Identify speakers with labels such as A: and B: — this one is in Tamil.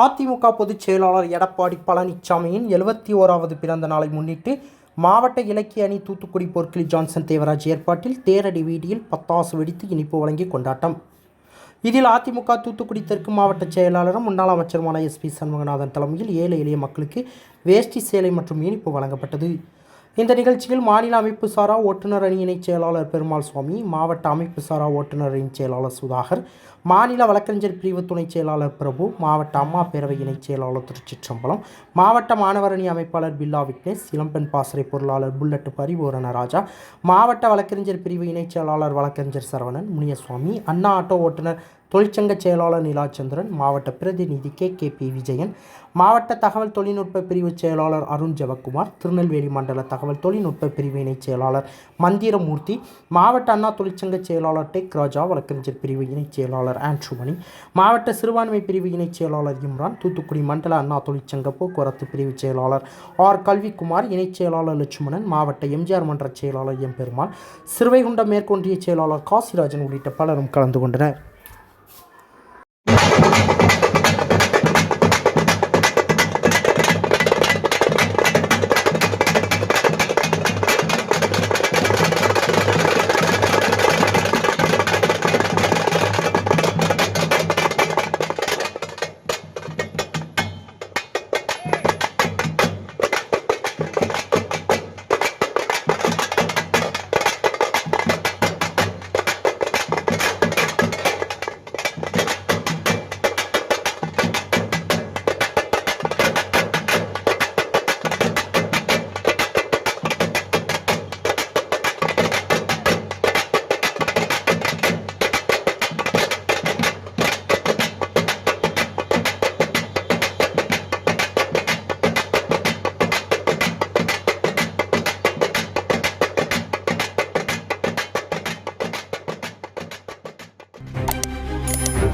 A: அதிமுக பொதுச் செயலாளர் எடப்பாடி பழனிசாமியின் எழுபத்தி ஓராவது பிறந்த நாளை முன்னிட்டு மாவட்ட இலக்கிய அணி தூத்துக்குடி போர்க்கிலி ஜான்சன் தேவராஜ் ஏற்பாட்டில் தேரடி வீதியில் பத்தாசு வெடித்து இனிப்பு வழங்கி கொண்டாட்டம். இதில் அதிமுக தூத்துக்குடி தெற்கு மாவட்ட செயலாளரும் முன்னாள் அமைச்சருமான எஸ்பி சண்முகநாதன் தலைமையில் ஏழை எளிய மக்களுக்கு வேஷ்டி சேலை மற்றும் இனிப்பு வழங்கப்பட்டது. இந்த நிகழ்ச்சியில் மாநில அமைப்பு சாரா ஓட்டுநர் அணி இணைச் செயலாளர் பெருமாள் சுவாமி மாவட்ட அமைப்பு சாரா ஓட்டுநர் அணி செயலாளர் சுதாகர் மாநில வழக்கறிஞர் பிரிவு துணைச் செயலாளர் பிரபு மாவட்ட அம்மா பேரவை இணைச் செயலாளர் திருச்சிற்றம்பலம் மாவட்ட மாணவர் அணி அமைப்பாளர் பில்லா விக்னேஷ் இளம்பெண் பாசறை பொருளாளர் புல்லட்டு பரிபூரண ராஜா மாவட்ட வழக்கறிஞர் பிரிவு இணைச் செயலாளர் வழக்கறிஞர் சரவணன் முனியசுவாமி அண்ணா ஆட்டோ ஓட்டுநர் தொழிற்சங்க செயலாளர் நிலாச்சந்திரன் மாவட்ட பிரதிநிதி கே. கே. பி. விஜயன் மாவட்ட தகவல் தொழில்நுட்ப பிரிவு செயலாளர் அருண் ஜெவக்குமார் திருநெல்வேலி மண்டல தகவல் தொழில்நுட்ப பிரிவு இணைச் செயலாளர் மந்திரமூர்த்தி மாவட்ட அண்ணா தொழிற்சங்க செயலாளர் டெக் ராஜா வழக்கறிஞர் பிரிவு இணைச் செயலாளர் ஆண்ட்ருமணி மாவட்ட சிறுபான்மை பிரிவு இணைச் செயலாளர் இம்ரான் தூத்துக்குடி மண்டல அண்ணா தொழிற்சங்க போக்குவரத்து பிரிவு செயலாளர் ஆர். கல்விக்குமார் இணைச் செயலாளர் லட்சுமணன் மாவட்ட எம்ஜிஆர் மன்ற செயலாளர் எம் பெருமாள் சிறுவைகுண்டம் மேற்கொன்றிய செயலாளர் காசிராஜன் உள்ளிட்ட பலரும் கலந்து கொண்டனர்.